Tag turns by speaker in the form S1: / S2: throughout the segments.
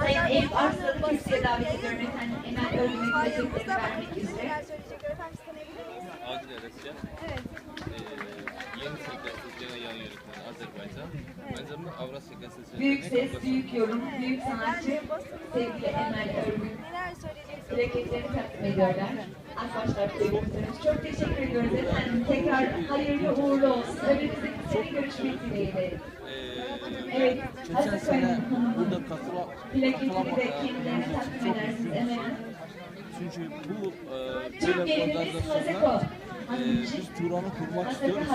S1: Sayın Eyüp Arslan'ı kürsüye davet ediyorum efendim. Emel Örgün'ün teşekkürlerini vermek üzere.
S2: Adil Aresya,
S3: Evet.
S2: eee yeni sekreter genel yayın yönetmeni Azerbaycan. Aynı zamanda Avrasya Gazetesi
S1: Büyük ses, büyük yorum, büyük sanatçı sevgili Emel Örgün
S3: Neler söyleyeceksiniz?
S1: plaketlerini takdim ediyorlar. Arkadaşlar. Çok teşekkür ediyoruz efendim. Tekrar hayırlı uğurlu olsun. Önümüzdeki sene görüşmek dileğiyle. Evet,
S4: Geçen sene burada katıla,
S1: Plaketini de
S4: katılamadı.
S1: kendilerine takdim edersiniz Emel Hanım.
S4: Çünkü bu e, böyle organizasyonlar e, biz Turan'ı kurmak istiyoruz.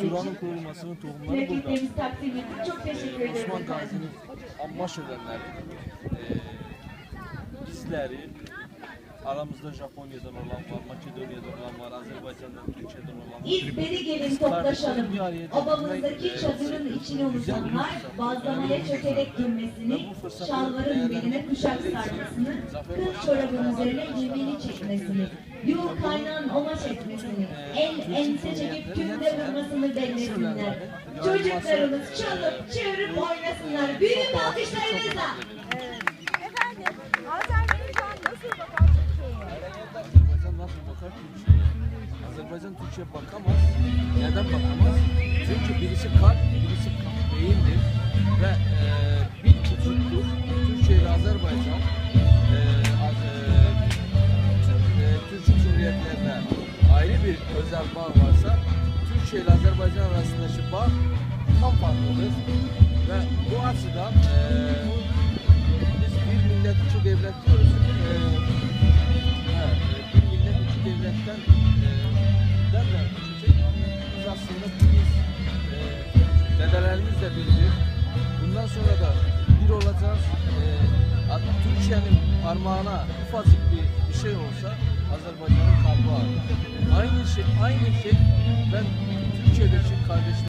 S4: Turan'ın kurulmasının tohumları burada. E, Osman. Gazi'nin anbaş ölenleri, e, bizleri, aramızda Japonya'dan olan var, Makedonya'dan olan var, Azerbaycan'dan, Türkiye'den olan var.
S1: İzberi gelin toplaşalım. Obamızdaki çadırın içine unutanlar bazlamaya çökerek girmesini, şalvarın beline kuşak sarmasını, kız çorabın üzerine yemeğini çekmesini, yuğ kaynağın omaç etmesini, el ense çekip künde vurmasını bellesinler. Çocuklarımız çalıp çığırıp oynasınlar. Büyük alkışlarınızla.
S3: Azerbaycan
S4: Türkiye bakamaz. Neden bakamaz? Çünkü birisi kalp, birisi beyindir. Ve e, bir çocuktur. Türkiye ile Azerbaycan e, az, e, e, Türk Cumhuriyetlerine ayrı bir özel bağ varsa Türkiye ile Azerbaycan arasındaki bağ tam farklıdır. Ve bu açıdan e, biz bir millet iki devlet diyoruz. E, Evet, bir millet iki devletten dedelerimiz de biridir. Bundan sonra da bir olacağız. E, Türkiye'nin parmağına ufacık bir, bir şey olsa Azerbaycan'ın kalbi ağrır. Aynı şey, aynı şey ben Türkiye'deki kardeşlerim